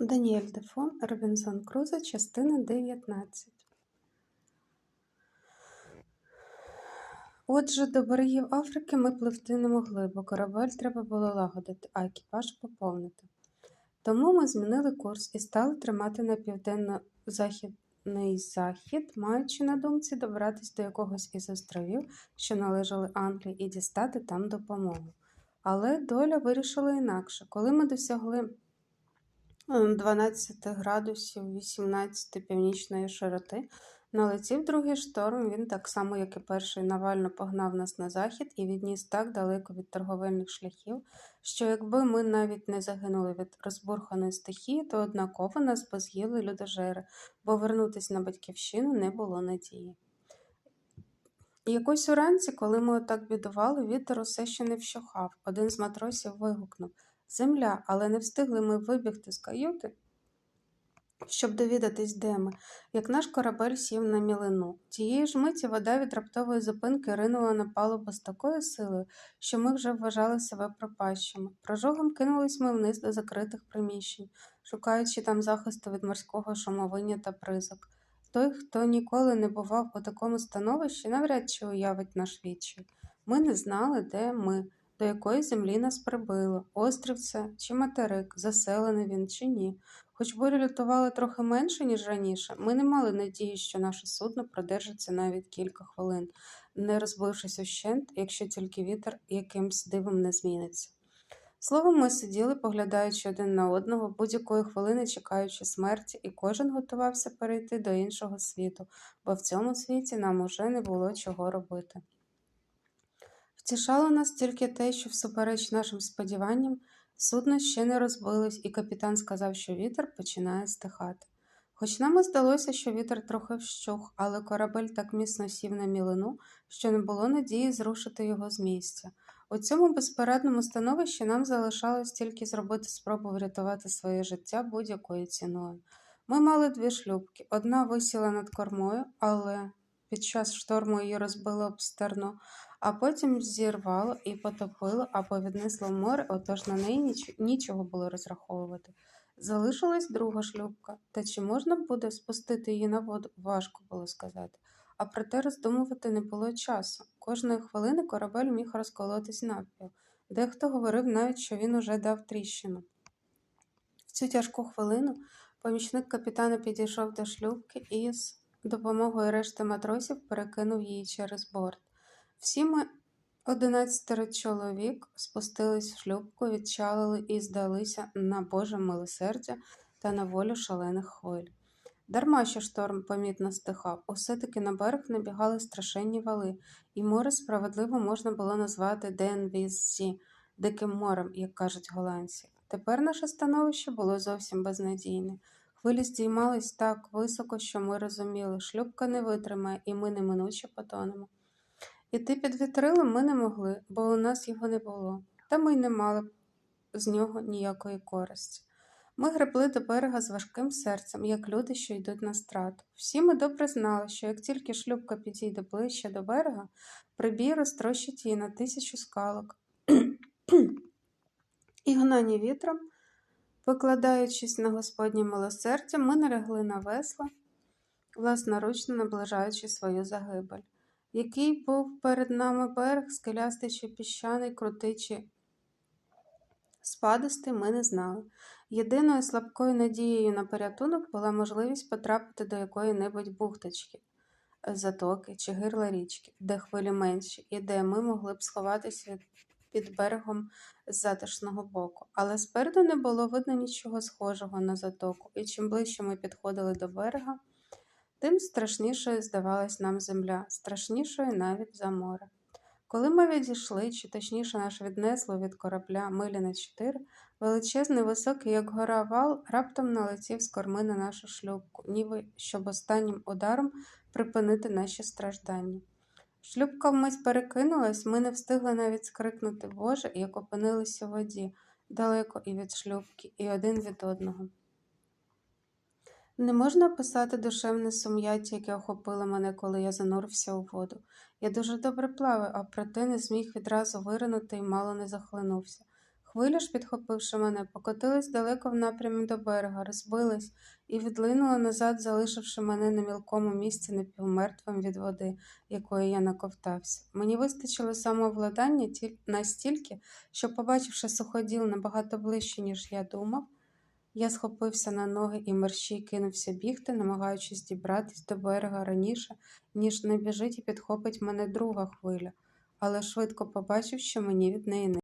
Даніель Дефо, Робінзон Крузо, частина 19. Отже, до берегів Африки ми пливти не могли, бо корабель треба було лагодити, а екіпаж поповнити. Тому ми змінили курс і стали тримати на південно-західний захід, маючи на думці добратися до якогось із островів, що належали Англії, і дістати там допомогу. Але доля вирішила інакше. Коли ми досягли 12 градусів 18 північної широти, налетів другий шторм, він так само, як і перший, навально погнав нас на захід і відніс так далеко від торговельних шляхів, що якби ми навіть не загинули від розбурханої стихії, то однаково нас би людожери, бо вернутися на батьківщину не було надії. Якось уранці, коли ми отак бідували, вітер усе ще не вщухав. Один з матросів вигукнув Земля, але не встигли ми вибігти з каюти, щоб довідатись, де ми, як наш корабель сів на мілину. Тієї ж миті вода від раптової зупинки ринула на палубу з такою силою, що ми вже вважали себе пропащими. Прожогом кинулись ми вниз до закритих приміщень, шукаючи там захисту від морського шумовиння та призок. Той, хто ніколи не бував у такому становищі, навряд чи уявить наш відчай. Ми не знали, де ми до якої землі нас прибило, острів це чи материк, заселений він чи ні. Хоч бурі лютували трохи менше, ніж раніше, ми не мали надії, що наше судно продержиться навіть кілька хвилин, не розбившись ущент, якщо тільки вітер якимсь дивом не зміниться. Словом, ми сиділи, поглядаючи один на одного, будь-якої хвилини чекаючи смерті, і кожен готувався перейти до іншого світу, бо в цьому світі нам уже не було чого робити. Втішало нас тільки те, що, всупереч нашим сподіванням, судно ще не розбилось, і капітан сказав, що вітер починає стихати. Хоч нам і здалося, що вітер трохи вщух, але корабель так міцно сів на мілину, що не було надії зрушити його з місця. У цьому безпорадному становищі нам залишалось тільки зробити спробу врятувати своє життя будь-якою ціною. Ми мали дві шлюбки. Одна висіла над кормою, але під час шторму її розбило об стерно, а потім зірвало і потопило або віднесло в море, отож на неї ніч... нічого було розраховувати. Залишилась друга шлюбка, та чи можна буде спустити її на воду, важко було сказати. А проте роздумувати не було часу. Кожної хвилини корабель міг розколотись навпіл. Дехто говорив навіть, що він уже дав тріщину. В цю тяжку хвилину помічник капітана підійшов до шлюбки і допомогою решти матросів перекинув її через борт. Всі ми, одинадцятеро чоловік, спустились в шлюбку, відчалили і здалися на Боже милосердя та на волю шалених хвиль. Дарма що шторм помітно стихав, усе таки на берег набігали страшенні вали, і море справедливо можна було назвати Денвіззі, диким морем, як кажуть голландці. Тепер наше становище було зовсім безнадійне. Хвилі здіймались так високо, що ми розуміли, шлюбка не витримає, і ми неминуче потонемо. Іти під вітрилом ми не могли, бо у нас його не було, та ми й не мали з нього ніякої користі. Ми гребли до берега з важким серцем, як люди, що йдуть на страту. Всі ми добре знали, що як тільки шлюбка підійде ближче до берега, прибій розтрощить її на тисячу скалок. І гнані вітром, викладаючись на Господнє милосердя, ми налягли на весла, власноручно наближаючи свою загибель. Який був перед нами берег, скелястий чи піщаний, крутий чи спадистий, ми не знали. Єдиною слабкою надією на порятунок була можливість потрапити до якої-небудь бухточки, затоки чи гирла річки, де хвилі менші, і де ми могли б сховатися під берегом з затишного боку. Але спереду не було видно нічого схожого на затоку, і чим ближче ми підходили до берега, тим страшнішою здавалась нам земля, страшнішою навіть за море. Коли ми відійшли, чи точніше наш віднесло від корабля милі на чотири, величезний, високий, як гора вал, раптом налетів з корми на нашу шлюбку, ніби щоб останнім ударом припинити наші страждання. Шлюбка вмить перекинулась, ми не встигли навіть скрикнути Боже, як опинилися у воді, далеко і від шлюпки, і один від одного. Не можна описати душевне сум'яття, яке охопило мене, коли я занурився у воду. Я дуже добре плаваю, а проте не зміг відразу виринути і мало не захлинувся. Хвиля ж, підхопивши мене, покотилась далеко в напрямі до берега, розбилась і відлинула назад, залишивши мене на мілкому місці напівмертвим від води, якої я наковтався. Мені вистачило самовладання настільки, що, побачивши суходіл набагато ближче, ніж я думав, я схопився на ноги і мерщій кинувся бігти, намагаючись дібратись до берега раніше, ніж набіжить і підхопить мене друга хвиля, але швидко побачив, що мені від неї не